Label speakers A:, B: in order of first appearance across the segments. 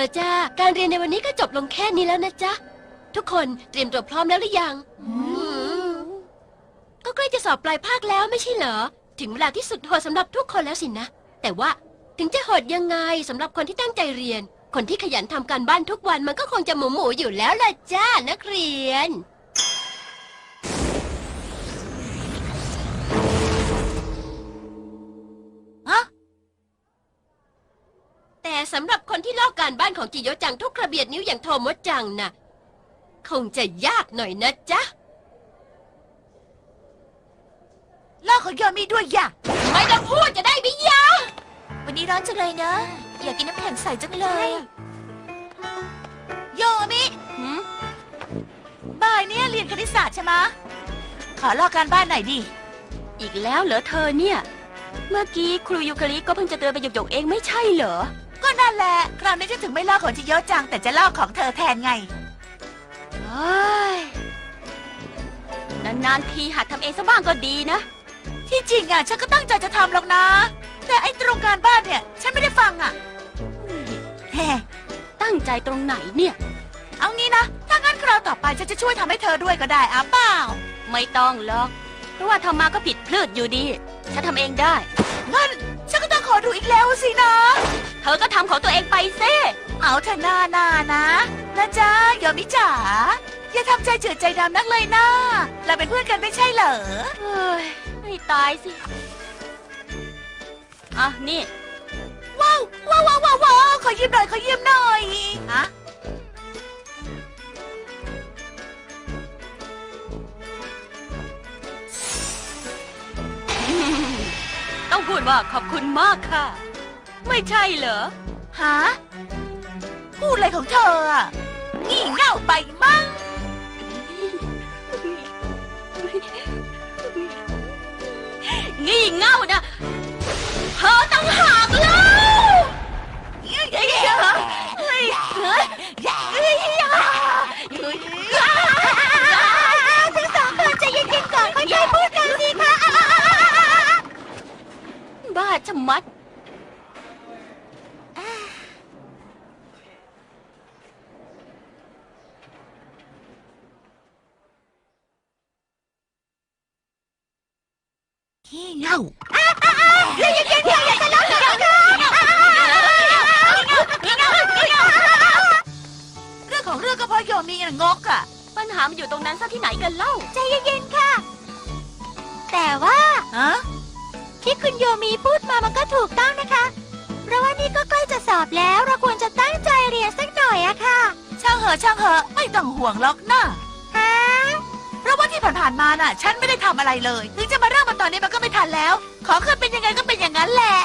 A: ละจ้า การเรียนในวันนี้ก็จบลงแค่นี้แล้วนะจ๊ะ ทุกคนเตรียมตัวพร้อมแล้วหรือยัง ก็ใกล้จะสอบปลายภาคแล้วไม่ใช่เหรอ ถึงเวลาที่สุดโหดสำหรับทุกคนแล้วสินะ แต่ว่าถึงจะโหดยังไงสำหรับคนที่ตั้งใจเรียน คนที่ขยันทำการบ้านทุกวันมันก็คงจะหมูหมูอยู่แล้วล่ะจ้านักเรียน ที่ลอกการบ้านของจิโยจังทุกกระเบียดนิ้วอย่างโทโมดจังน่ะ คงจะยากหน่อยนะจ๊ะ
B: ลอกของโยมีด้วยอย่า
A: ไม่ต้องพูดจะได้ไม่ยา
B: วันนี้ร้อนจังเลยนะอยากกินน้ำแข็งใสจังเลย โยมิบ่ายเนี้ยเรียนคณิตศาสตร์ใช่ไหมะขอลอกการบ้านหน่อยดิ
C: อีกแล้วเหรอเธอเนี่ย เมื่อกี้ครูยูคาริก็เพิ่งจะเตือนไปหยกๆเองไม่ใช่เหรอ
B: ก็ นั่นแหละ คราวนี้จะถึงไม่ลอกของจิโยจัง แต่จะลอกของเธอแทนไง
C: เฮ้ยนานๆทีหัดทำเองซะบ้างก็ดีนะ
B: ที่จริงอะฉันก็ตั้งใจจะทำหรอกนะ แต่ไอ้ตรงการบ้านเนี่ย ฉันไม่ได้ฟังอะแฮ
C: ตั้งใจตรงไหนเนี่ย
B: เอางี้นะ ถ้างั้นคราวต่อไปฉันจะช่วยทำให้เธอด้วยก็ได้อะเปล่า
C: ไม่ต้องหรอก เพราะว่าทำมาก็ผิดพลาดอยู่ดี ฉันทำเองได้
B: งั้น ฉันก็ต้องขอดูอีกแล้วสินะ
C: เธอก็ทำของตัวเองไปซิ
B: เอาเถอะหน้าหน้านะนะจ๊ะโยมิจ๋าอย่าทำใจเจือดใจดำนักเลยนะเราเป็นเพื่อนกันไม่ใช่เหรอ
C: เฮ้ยไม่ตายสิอะนี่
B: ว้าวว้าวว้าวว้าวว้าวขอยืมหน่อยขอยืมหน่อยฮะ
C: ต้องพูดว่าขอบคุณมากค่ะ ไม่ใช่เหรอ
B: ฮะ พูดอะไรของเธออะงี่เง่าไปมั้งะ
C: มัด
B: งี่เง่าเรื่องของเรื่องก็เพราะโยมีน่ะงกอะ
C: ปัญหามันอยู่ตรงนั้นซะที่ไหนกันเล่า
B: ใจเย็นๆค่ะ แต่ว่าฮะ ที่คุณโยมีพูดมามันก็ถูกต้องนะคะ เพราะว่านี่ก็ใกล้จะสอบแล้วเราควรจะตั้งใจเรียนสักหน่อยอะค่ะ ช่างเหอะช่างเหอะไม่ต้องห่วงหรอกนะฮะเพราะว่าที่ผ่านๆมาน่ะ ฉันไม่ได้ทำอะไรเลย ถึงจะมาเริ่มมาตอนนี้มันก็ไม่ทันแล้ว ขอเคยเป็นยังไงก็เป็นอย่างนั้นแหละ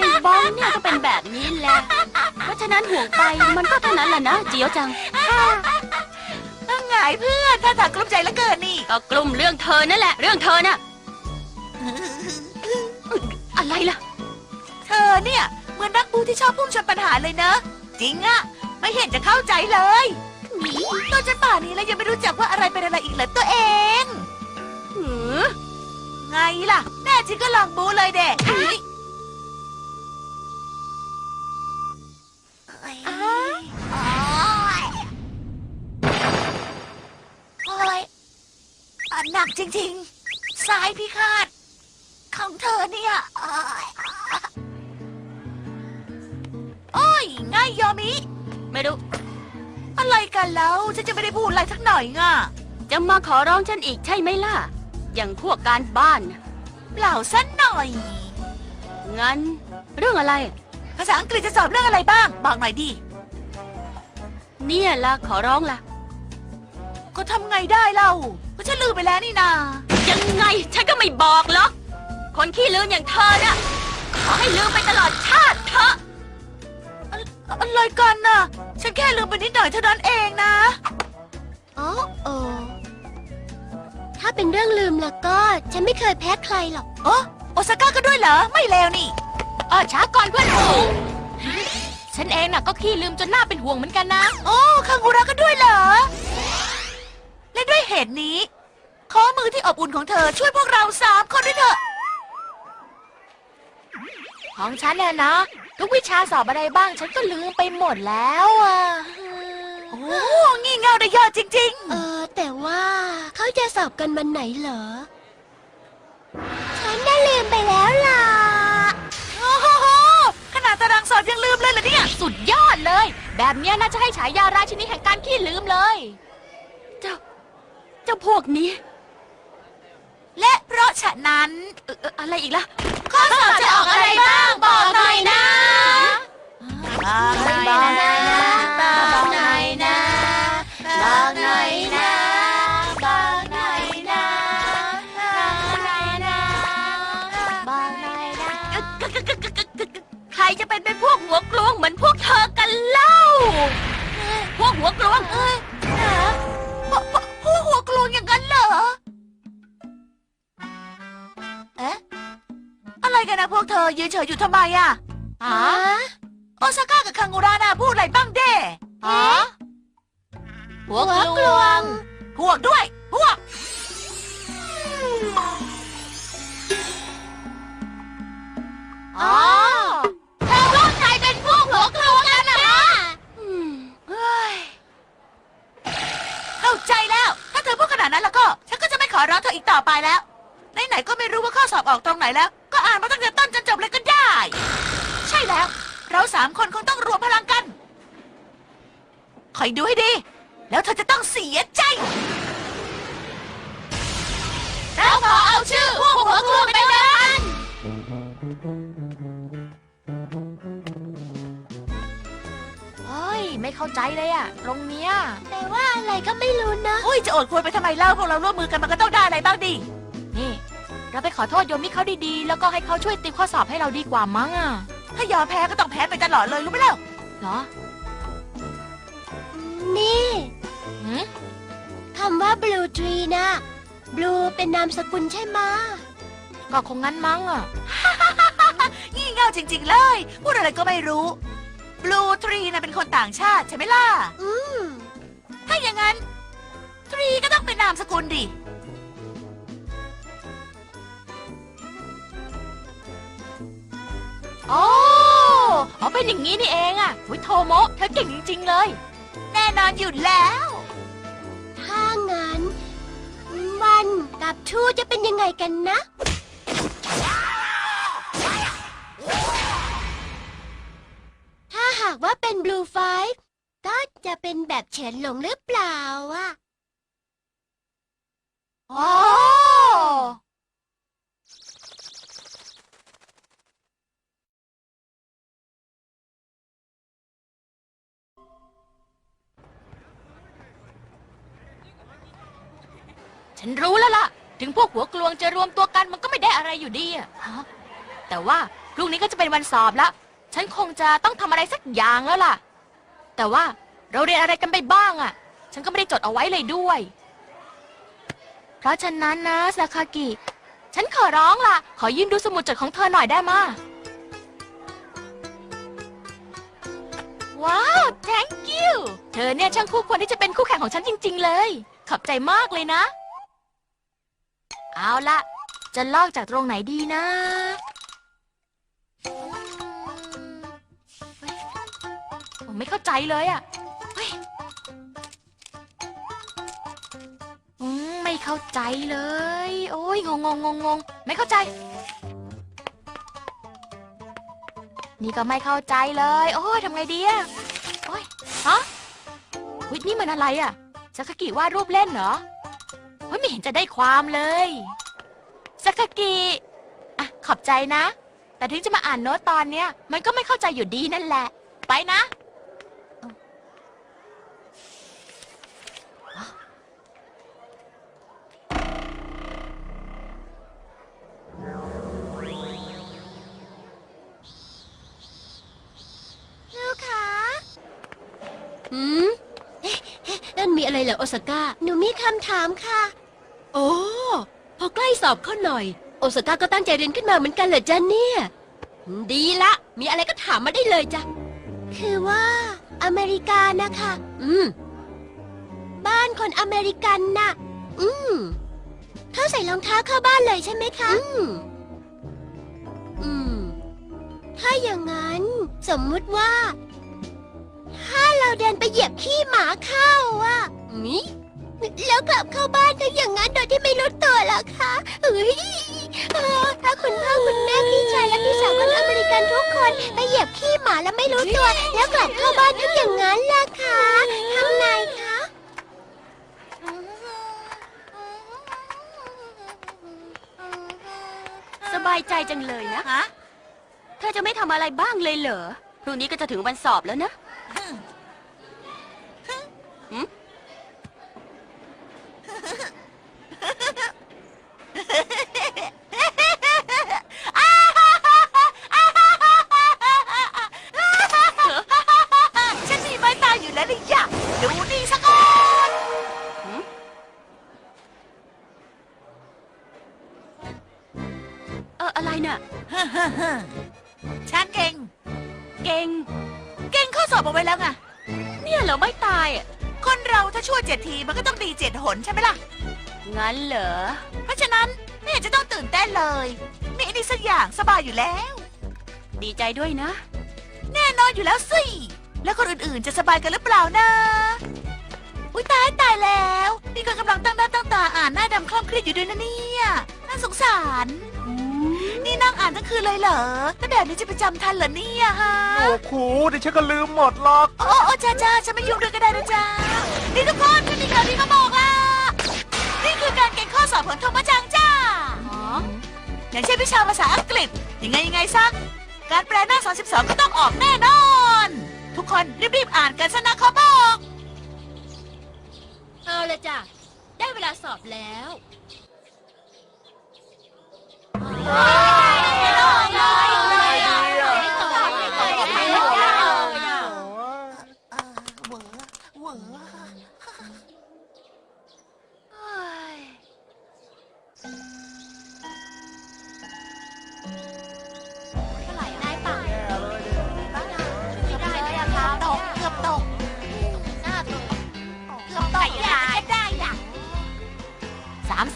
C: ยายบ้องเนี่ยก็เป็นแบบนี้แหละ เพราะฉะนั้นห่วงไปมันก็เท่านั้นแหละนะเจียวจัง
B: ต้อ งไงเพื่อนถ้าทางกลุ้มใจเหลือเกินนี่
C: ก็กลุ่มเรื่องเธอนั่นแหละ เรื่องเธอน่ะ อะไรล่ะ
B: เธอเนี่ยเหมือนนักบูที่ชอบพุ่งชนปัญหาเลยเนอะ จริงอะไม่เห็นจะเข้าใจเลยตอนจนป่านนี้แล้วยังไม่รู้จักว่าอะไรเป็นอะไรอีกเหรอตัวเอง
C: หือ
B: ไงล่ะ แน่จริงก็ลองบูเลยเด็ก จริงๆ สายพิฆาตของเธอเนี่ยโอ้ยโอ้ยง่ายยอมิ
C: ไม่รู้
B: อะไรกันแล้ว ฉันจะไม่ได้พูดอะไรสักหน่อยง่ะ
C: จะมาขอร้องฉันอีกใช่ไหมล่ะ อย่างพวกการบ้านน่ะ
B: เปล่าสักหน่อย
C: งั้น เรื่องอะไร
B: ภาษาอังกฤษจะสอบเรื่องอะไรบ้าง บอกหน่อยดิ
C: เนี่ยล่ะขอร้องล่ะ
B: ก็ทำไงได้เล่าก็ ฉันลืมไปแล้วนี่นา
C: ยังไงฉันก็ไม่บอกหรอก คนขี้ลืมอย่างเธอน่ะ ขอให้ลืมไปตลอดชาติเถอะ
B: อะไรกันน่ะ ฉันแค่ลืมไปนิดหน่อยเท่านั้นเองนะ
A: อ๋อโอถ้าเป็นเรื่องลืมแล้วก็ ฉันไม่เคยแพ้ใครหรอก
B: โอ้โอซาก้าก็ด้วยเหรอ ไม่เลวนี่
C: เออช้าก่อนเพื่อนฝูงฉันเองน่ะก็ขี้ลืมจนหน้าเป็นห่วงเหมือนกันนะ
B: โอ้คังกูระก็ด้วยเหรอ และด้วยเหตุนี้ ขอมือที่อบอุ่นของเธอช่วยพวกเราสามคนด้วยเถอะ
D: ของฉันเนี่ยนะ ทุกวิชาสอบอะไรบ้างฉันก็ลืมไปหมดแล้วอะ
B: โอ้งี่เง่าได้ยอดจริง
A: เออ แต่ว่าเขาจะสอบกันวันไหนเหรอ ฉันได้ลืมไปแล้วล่ะ
B: ๆ โอ้โหขนาดตารางสอบยังลืมเลยเหรอเนี่ย
D: สุดยอดเลย แบบเนี้ยน่าจะให้ฉายาราชินีแห่งการขี้ลืมเลย
B: เจ้า เจ้าพวกนี้ และเพราะฉะนั้นเอ่อเอ่ออะไรอีกล่ะ
D: ข้อสอบจะออกอะไรบ้างบอกหน่อยนะ
B: บอกหน่อยนะบอกหน่อยนะบอกหน่อยนะ
D: บอกหน่อยนะบอกหน่อยนะบอกหน่อยนะ
B: ใครจะเป็นเป็นพวกหัวกลวงเหมือนพวกเธอกันเล่า พวกหัวกลวง เธอยืนเฉยอยู่ทำไมอะ
D: อ๋อ
B: โอซาก้ากับคังกูราน่ะพูดอะไรบ้างเด้
D: อ๋อหัวกลวง
B: พวกด้วยพวก
D: อ๋อเธอว่าใครเป็นพวกหัวกลวงกันนะ
B: เฮ้ยเข้าใจแล้ว ถ้าเธอพูดขนาดนั้นแล้วก็ ฉันก็จะไม่ขอร้องเธออีกต่อไปแล้ว ไหนๆก็ไม่รู้ว่าข้อสอบออกตรงไหนแล้วก็ อ่านมาตั้งแต่ต้นจนจบเลยก็ได้ ใช่แล้ว เราสามคนคงต้องรวมพลังกัน คอยดูให้ดี แล้วเธอจะต้องเสียใจ
D: เราขอเอาชื่อพวกหัวกลวงไปเดินเฮ้ย ไม่เข้าใจเลยอะตรงเนี้ย
A: แต่ว่าอะไรก็ไม่รู้นะ
B: อุ้ย จะอดควรไปทำไมเล่าพวกเราร่วมมือกันมันก็ต้องได้อะไรบ้างดิ
D: นี่ เราไปขอโทษโยมมิเขาดีๆ แล้วก็ให้เขาช่วยติวข้อสอบให้เราดีกว่ามั้งอะ
B: ถ้ายอมแพ้ก็ต้องแพ้ไปตลอดเลยรู้ไหมเล่า
D: เหรอ
A: นี่
D: หืม
A: คำว่า blue tree นะ blue เป็นนามสกุลใช่ไหมะ
D: ก็คงงั้นมั้งอะ
B: งี่เง่าจริง ๆ เลย พูดอะไรก็ไม่รู้ Blue Tree นะเป็นคนต่างชาติใช่ไหมล่ะ
A: อืม
B: ถ้าอย่างนั้น ทรีก็ต้องเป็นนามสกุลดิ
D: เป็นอย่างนี้นี่เองอะวิโทโมะเธอเก่งจริงๆเลย
B: แน่นอนอยู่แล้ว
A: ถ้างั้น มันกับทูจะเป็นยังไงกันนะ ถ้าหากว่าเป็น blue five ก็จะเป็นแบบเฉินหลงหรือเปล่าอะ
D: โอ้ ฉันรู้แล้วล่ะ ถึงพวกหัวกลวงจะรวมตัวกันมันก็ไม่ได้อะไรอยู่ดีอะฮะแต่ว่าพรุ่งนี้ก็จะเป็นวันสอบละ ฉันคงจะต้องทำอะไรสักอย่างแล้วล่ะ แต่ว่าเราเรียนอะไรกันไปบ้างอะฉันก็ไม่ได้จดเอาไว้เลยด้วย เพราะฉะนั้นนะซาคากิ ฉันขอร้องล่ะ ขอยืมดูสมุดจดของเธอหน่อยได้มาว้าว thank you เธอเนี่ยช่างคู่ควรที่จะเป็นคู่แข่งของฉันจริง ๆ เลย ขอบใจมากเลยนะ เอาละจะลอกจากตรงไหนดีนะอืมเฮ้ยผมไม่เข้าใจเลยอะเฮ้ยอืมไม่เข้าใจเลย โอ้ยงงงงงงไม่เข้าใจ นี่ก็ไม่เข้าใจเลย โอ้ยทำไงดีอะโอ้ยฮะวินี่มันอะไรอะสักกิวาดรูปเล่นเหรอ ห็นจะได้ความเลยสักากิอะขอบใจนะ แต่ถึงจะมาอ่านโน้ตตอนเนี้ย มันก็ไม่เข้าใจอยู่ดีนั่นแหละ ไปนะ
A: ลูกคะอืมเอ๊ะเอ๊ะนั่นมีอะไรเหรอโอซาก้า หนูมีคำถามค่ะ โอ้พอใกล้สอบเข้าหน่อย โอซาก้าก็ตั้งใจเรียนขึ้นมาเหมือนกันเหรอจ๊ะเนี่ย ดีละ มีอะไรก็ถามมาได้เลยจ้ะ คือว่า อเมริกานะคะ อืม บ้านคนอเมริกันน่ะ อืม เขาใส่รองเท้าเข้าบ้านเลยใช่ไหมคะ อืม อืม ถ้าอย่างนั้น สมมุติว่า ถ้าเราเดินไปเหยียบขี้หมาเข้าอะนี่ แล้วกลับเข้าบ้านทั้งอย่างนั้นโดยที่ไม่รู้ตัวล่ะคะเอ้ยเออถ้าคุณพ่อคุณแม่พี่ชายและพี่สาวคนอเมริกันทุกคนไปเหยียบขี้หมาแล้วไม่รู้ตัว แล้วกลับเข้าบ้านทั้งอย่างนั้นล่ะคะทำไงคะ
D: สบายใจจังเลยนะ
B: ฮะ
D: เธอจะไม่ทำอะไรบ้างเลยเหรอ พรุ่งนี้ก็จะถึงวันสอบแล้วนะ
B: ฉั ช่ไหมล่ะ
D: งั้นเหรอ
B: เพราะฉะนั้นไม่เห็นจะต้องตื่นเต้นเลย มีอันนี้สักอย่างสบายอยู่แล้ว
D: ดีใจด้วยนะ
B: แน่นอนอยู่แล้วสิ แล้วคนอื่นๆ จะสบายกันหรือเปล่านะ อุ้ยตายตายแล้ว มีคนกำลังตั้งหน้าตั้งตาอ่านหน้าดำคล่ำเครียดอยู่ด้วยนะเนี่ยน่าสงสาร นี่นั่งอ่านทั้งคืนเลยเหรอแล้วแบบนี้จะไปจำทันเหรอเนี่ยฮะ
E: โอ้ครูดิฉันก็ลืมหมดหรอก
B: โอ้โอ้จ้าจ้าฉันไม่ยุ่งด้วยก็ได้นะจ้านี่ทุกคนฉันมีข่าวดีมาบอกล่ะ สอบของโทมัจังจ้าอย่างเช่นวิชาภาษาอังกฤษ ยังไงยังไงซะการแปลหน้า 32 ก็ต้องออกแน่นอน ทุกคนรีบๆอ่านกันซะนะเขาบอก
A: เอาละจ้ะ ได้เวลาสอบแล้ว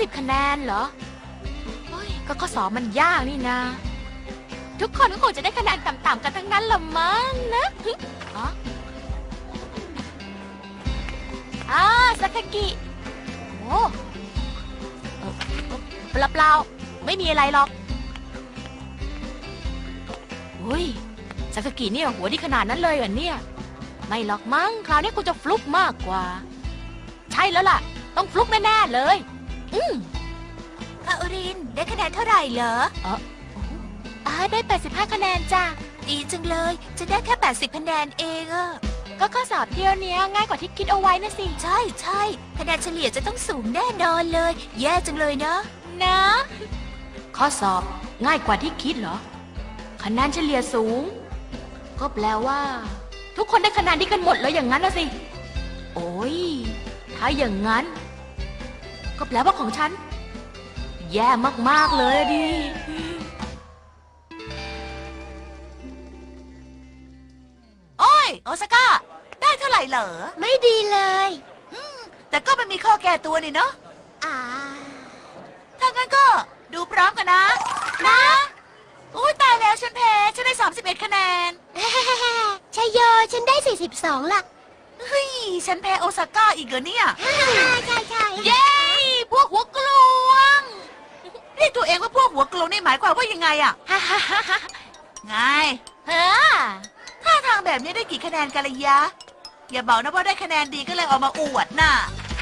D: สิบคะแนนเหรอเฮ้ยก็ข้อสอบมันยากนี่นะ ทุกคนก็คงจะได้คะแนนต่ำๆกันทั้งนั้นละมั้งนะอ๋ออ่าสักกิ โอ้เปล่าเปล่าๆไม่มีอะไรหรอกอุ้ยสักกิเนี่ยหัวดีขนาดนั้นเลยเหรอเนี่ย ไม่หรอกมั้ง คราวนี้คุณจะฟลุกมากกว่า ใช่แล้วล่ะ ต้องฟลุกแน่ๆเลย อืม
B: พระอริน ได้คะแนนเท่าไหร่เหรอ
D: อ่าได้ 85 คะแนนจ้ะ
B: ดีจังเลย จะได้แค่ 80 คะแนนเองอะ
D: ก็ข้อสอบเที่ยวเนี้ยง่ายกว่าที่คิดเอาไว้นะสิ
B: ใช่ใช่คะแนนเฉลี่ยจะต้องสูงแน่นอนเลย แย่จังเลยนะ
D: นะ ข้อสอบง่ายกว่าที่คิดเหรอ คะแนนเฉลี่ยสูง ก็แปลว่า ทุกคนได้คะแนนดีกันหมดเลยอย่างนั้นนะสิ โอ้ย ถ้าอย่างนั้น ก็แปลว่าของฉัน แย่มากๆเลยอะดิ
B: โอ้ย โอซาก้า ได้เท่าไหร่เหรอ
A: ไม่ดีเลย
B: แต่ก็ไม่มีข้อแก้ตัวนี่เนาะ
A: อ่า
B: ถ้างั้นก็ดูพร้อมกันนะ นะอุ้ยตายแล้วฉันแพ้ ฉันได้ 31 คะแนน
A: ชัยโยฉันได้ 42ล่ะ
B: เฮ้ย ฉันแพ้โอซาก้าอีกเหรอเนี่ย
A: ใช่ใช่
B: เย้ พวกหัวกลวงเรียกตัวเองว่าพวกหัวกลวงนี่หมายความว่ายังไงอะ
D: ฮ่าฮ่าฮ่าฮ่า
B: ไง
D: เฮ้อ
B: ท่าทางแบบนี้ได้กี่คะแนนกันละยะ อย่าบอกนะว่าได้คะแนนดีก็เลยเอามาอวดน่ะ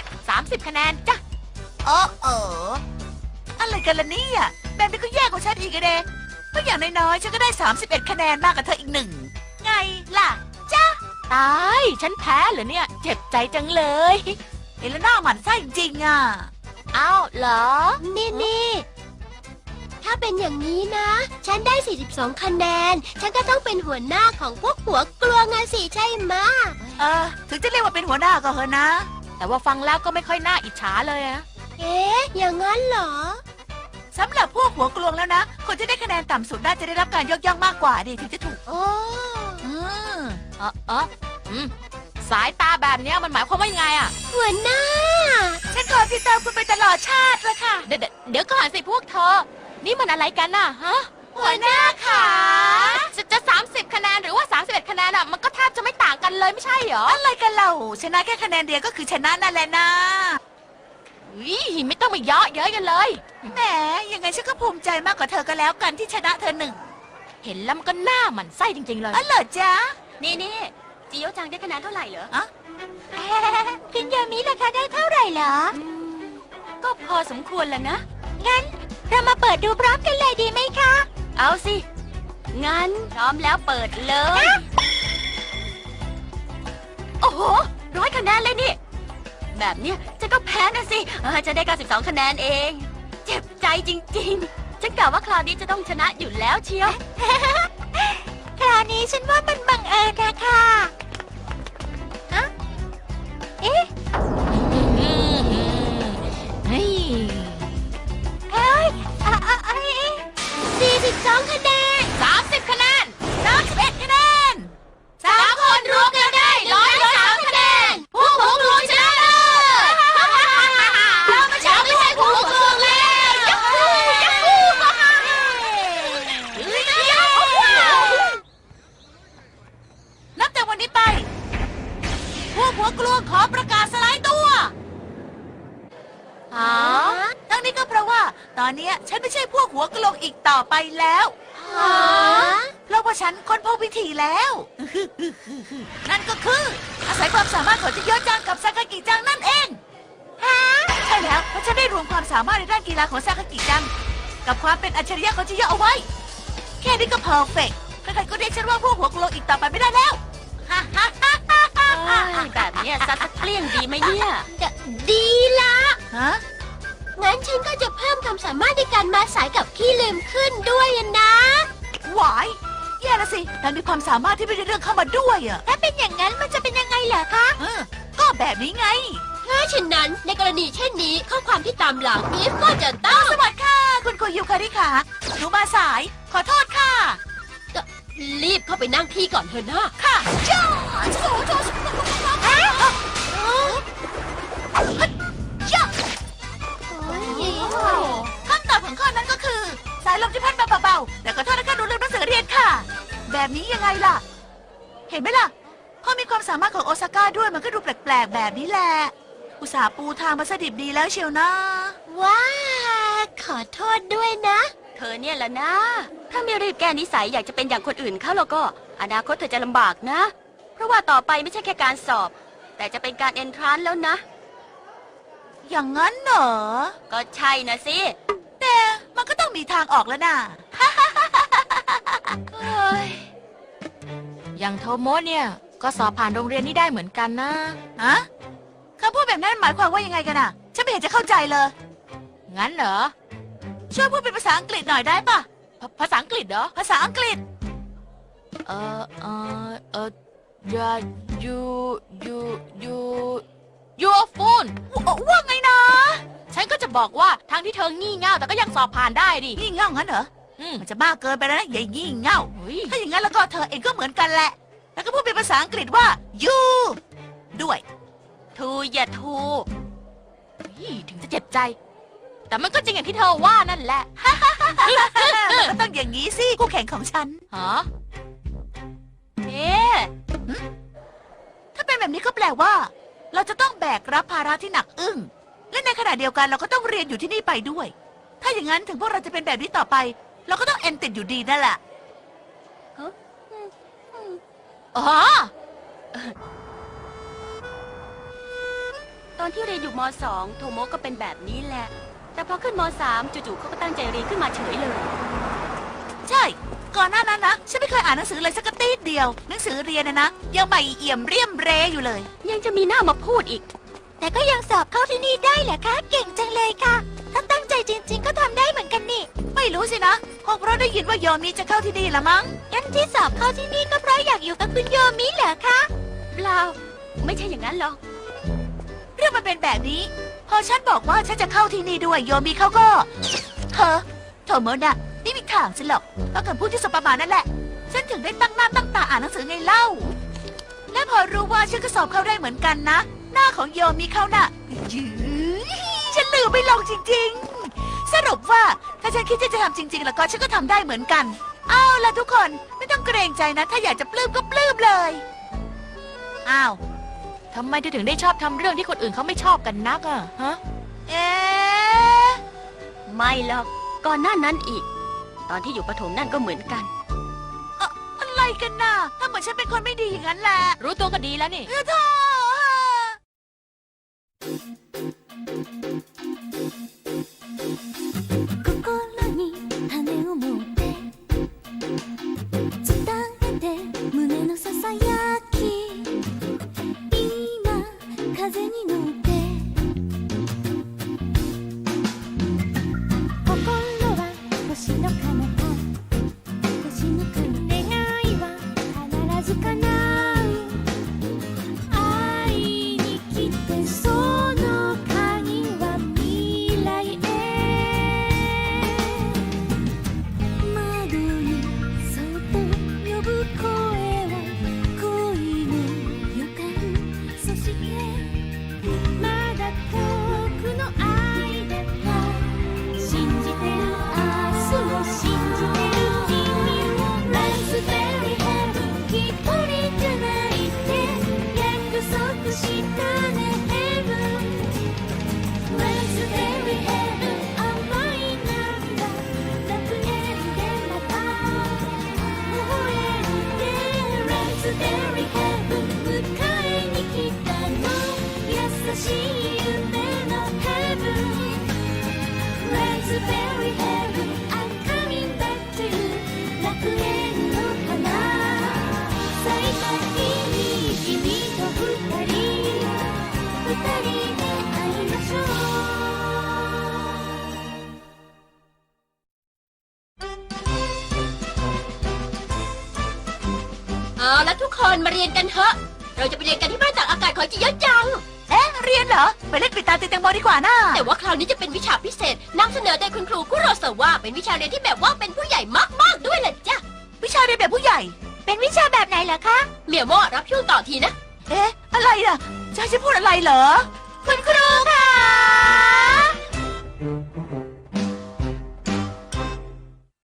D: 30คะแนนจ้ะ
B: เออเอออะไรกันล่ะเนี่ยแบบนี้ก็แย่กว่าฉันอีกอะเดเพราะอย่างน้อยๆฉันก็ได้ 31 คะแนนมากกว่าเธออีกหนึ่ง ไงล่ะ
D: ตาย ฉันแพ้เหรอเนี่ย เจ็บใจจังเลย
B: เห็นแล้วหน้าหมันไส้จริงๆอะ
D: เอ้าเหรอ
A: นี่นี่ถ้าเป็นอย่างนี้นะ ฉันได้ 42 คะแนน ฉันก็ต้องเป็นหัวหน้าของพวกหัวกลวงอะสิใช่ไหมะ
B: เออ ถึงจะเรียกว่าเป็นหัวหน้าก็เถอะนะ
D: แต่ว่าฟังแล้วก็ไม่ค่อยน่าอิจฉาเลยอะ
A: เอ๊ะ อย่างนั้นเหรอ
B: สำหรับพวกหัวกลวงแล้วนะ คนที่ได้คะแนนต่ำสุดน่าจะได้รับการยกย่องมากกว่าดิถึงจะถูก
A: โอ้
B: อืม
D: เออเอออืม สายตาแบบเนี้ยมันหมายความว่ายังไงอะ
A: หัวหน้า
B: ฉันขอติดตามคุณไปตลอดชาติเลยค่ะ
D: เดี๋ยวเดี๋ยวเดี๋ยวก่อนสิพวกเธอ นี่มันอะไรกันน่ะฮะ
B: หัวหน้าค่ะ
D: จะจะ30คะแนนหรือว่า31คะแนนอะมันก็แทบจะไม่ต่างกันเลยไม่ใช่เหรอ
B: อะไรกันเราชนะแค่คะแนนเดียวก็คือชนะนั่นแหละนะ
D: วิไม่ต้องมาเยาะเย้ยกันเลย
B: แหมยังไงฉันก็ภูมิใจมากกว่าเธอก็แล้วกันที่ชนะเธอหนึ่ง
D: เห็นแล้วมันก็หน้าหมันไส้จริง ๆ เลย
B: อ๋อเหรอจ๊ะ
D: นี่นี่ จิโยจังได้คะแนนเท่าไหร่เหรอ
B: อะ
D: คุณยามิล่ะคะได้เท่าไหร่เหรอก็พอสมควรแล้วนะ งั้น เรามาเปิดดูพร้อมกันเลยดีไหมคะ เอาสิ งั้นพร้อมแล้วเปิดเลย โอ้โหร้อยคะแนนเลยนี่ แบบเนี้ยฉันก็แพ้นะสิเออจะได้ 92 คะแนนเอง เจ็บใจจริงๆ ฉันกะว่าคราวนี้จะต้องชนะอยู่แล้วเชียว คราวนี้ฉันว่ามันบังเอิญนะคะฮะ เอ๊ะเฮ้ยเฮ้ยอะอะเอะเอ๊ะ
A: 42คะแนน
D: 30 คะแนน
B: 31คะแนน
D: สามคนรวมกันได้ร้อยสามคะแนนพวกผมรวมชนะเลยเราไม่ใช่ไม่ใช่พวกผมรวมแล้วยักคูยักคูยักคู
B: นับแต่วันนี้ไป พวก หัวกลวงขอประกาศสลายตัว
D: อ๋อ
B: ทั้งนี้ก็เพราะว่า ตอนเนี้ยฉันไม่ใช่พวกหัวกลวงอีกต่อไปแล้วเพราะว่าฉันค้นพบวิธีแล้ว นั่นก็คือ อาศัยความสามารถของจิโยจังกับซากากิจังนั่นเองใช่แล้วเพราะฉันได้รวมความสามารถในด้านกีฬาของซากากิจัง กับความเป็นอัจฉริยะของจิโยเอาไว้ แค่นี้ก็เพอร์เฟกใครๆก็เรียกฉันว่าพวกหัวกลวงอีกต่อไปไม่ได้แล้วฮ่าฮ่าฮ่าฮ่าฮ่าฮ่า
D: แบบเนี้ยซัดสักเกลี้ยงดีไหมเนี่ย
A: ดีละ
B: ฮะ
A: งั้นฉันก็จะเพิ่มความสามารถในการมาสายกับขี้ลืมขึ้นด้วยอะนะ
B: หวายแย่ละสิแต่มีความสามารถที่ไม่ได้เรื่องเข้ามาด้วยอะ
D: ถ้าเป็นอย่างนั้นมันจะเป็นยังไงเหรอคะ
B: เออก็แบบนี้ไง
A: เพราะฉะนั้นในกรณีเช่นนี้ข้อความที่ตามหลังนี้ก็จะต้อง
B: สวัสดีค่ะ คุณคุยยูคาริค่ะหนูมาสาย ขอโทษค่ะ
A: รีบเข้าไปนั่งที่ก่อนเถอะนะ
B: ค่ะจ้าโถโถจ้า คำตอบของข้อนั้นก็คือ สายลมที่พัดมาเบาๆ แต่ก็โทษนะคะหนูลืมหนังสือเรียนค่ะ แบบนี้ยังไงล่ะ เห็นไหมล่ะพอมีความสามารถของโอซาก้าด้วยมันก็ดูแปลกๆ แบบนี้แหละ อุตส่าห์ปูทางมาสดิบดีแล้วเชียวนะ
A: ว้า ขอโทษด้วยนะ
D: เธอเนี่ยแหละนะ ถ้าไม่รีบแก้นิสัยอยากจะเป็นอย่างคนอื่นเขาแล้วก็ อนาคตเธอจะลำบากนะ เพราะว่าต่อไปไม่ใช่แค่การสอบ แต่จะเป็นการเอนทรานแล้วนะ
B: อย่างนั้นเหรอ
D: ก็ใช่นะสิ
B: แต่มันก็ต้องมีทางออกแล้วนะ
D: เอ้ย
C: อย่างโทโมะเนี่ย ก็สอบผ่านโรงเรียนนี้ได้เหมือนกันนะ
B: ฮะคำพูดแบบนั้นหมายความว่ายังไงกันอะฉันไม่เห็นจะเข้าใจเลย
C: งั้นเหรอ
B: ช่วยพูดเป็นภาษาอังกฤษหน่อยได้ปะ
C: ภาภาษาอังกฤษเหรอ
B: ภาษาอังกฤษ
C: เออเออเออ you you you you your phone
B: วว่าไงนะ
C: ฉันก็จะบอกว่าทางที่เธองี่เง่าแต่ก็ยังสอบผ่านได้ดิ
B: งี่เง่างั้นเหรอ
C: อืม
B: มันจะมากเกินไปแล้วนะอย่างี่เง่า
C: เฮ้ย
B: ถ้าอย่างนั้นแล้วก็เธอเองก็เหมือนกันแหละ แล้วก็พูดเป็นภาษาอังกฤษว่า you ด้วย
D: ทูอย่าทู
C: เฮ้ยถึงจะเจ็บใจ แต่มันก็จริงอย่างที่เธอว่านั่นแหละ
B: ก็ต้องอย่างนี้สิคู่แข่งของฉัน
C: ฮะ
B: แบบนี้ก็แปลว่า เราจะต้องแบกรับภาระที่หนักอึ้ง และในขณะเดียวกันเราก็ต้องเรียนอยู่ที่นี่ไปด้วย ถ้าอย่างนั้นถึงพวกเราจะเป็นแบบนี้ต่อไป เราก็ต้องเอนติดอยู่ดีนั่นแหละ
C: อ๋อ
D: ตอนที่เรียนอยู่ม .2 โทโมะก็เป็นแบบนี้แหละ แต่พอขึ้นม .3 จู่ๆเขาก็ตั้งใจเรียนขึ้นมาเฉยเลย
B: ใช่ ก่อนหน้านั้นนะฉันไม่เคยอ่านหนังสือเลยสักกระตีดเดียว หนังสือเรียนนะนะยังใหม่เอี่ยมเรียมเรอยู่เลย
D: ยังจะมีหน้ามาพูดอีก แต่ก็ยังสอบเข้าที่นี่ได้เหรอคะ เก่งจังเลยค่ะ ถ้าตั้งใจจริง ๆ ก็ทำได้เหมือนกันนี่
B: ไม่รู้สินะคงเพราะได้ยินว่าโยมนี้จะเข้าที่นี่ละมั้ง
D: งั้นที่สอบเข้าที่นี่ก็เพราะอยากอยู่กับคุณโยมิเหรอคะเปล่าไม่ใช่อย่างนั้นหรอก
B: เรื่องมันเป็นแบบนี้ พอฉันบอกว่าฉันจะเข้าที่นี่ด้วยโยมีเขาก็เฮ้อโถเมอนะนี่มี ทางสิหรอกเพราะคำพูดที่สบประมานั่นแหละ ฉันถึงได้ตั้งหน้าตั้งตาอ่านหนังสือไงเล่า และพอรู้ว่าฉันก็สอบเข้าได้เหมือนกันนะ หน้าของโยมีเข้าหน่ะยืยฉันลืมไม่ลงจริง ๆ สรุปว่าถ้าฉันคิดจะจะทำจริง ๆ แล้วก็ฉันก็ทำได้เหมือนกัน เอาละทุกคนไม่ต้องต้องเกรงใจนะ ถ้าอยากจะปลื้มก็ปลื้มเลย อ้าว
D: ทำไมเธอถึงได้ชอบทำเรื่องที่คนอื่นเขาไม่ชอบกันนักอะฮะ
B: เอ๊ะ
A: ไม่หรอกก่อนหน้านั้นอีก ตอนที่อยู่ประถมนั่นก็เหมือนกัน
B: อะไรกันน่ะถ้าเหมือนฉันเป็นคนไม่ดีอย่างนั้นแหละ
D: รู้ตัวก็ดีแล้วนี่
B: เออโธ่
F: 心
A: ละทุกคนมาเรียนกันเถอะ เราจะไปเรียนกันที่บ้านตากอากาศของจิโยะจัง
B: เอ๊ะ เรียนเหรอ ไปเล่นปิดตาตีแตงโมดีกว่าน่า
A: แต่ว่าคราวนี้จะเป็นวิชาพิเศษนำเสนอโดยคุณครูคุโรสวะเป็นวิชาเรียนที่แบบว่าเป็นผู้ใหญ่มากๆด้วยแหละจ้ะ
B: วิชาเรียนแบบผู้ใหญ่
F: เป็นวิชาแบบไหนเหรอคะ
A: เหมียวโมรับช่วงต่อทีนะ
B: เอ๊ะ อะไรอะจะให้ฉันพูดอะไรเหรอ คุณครู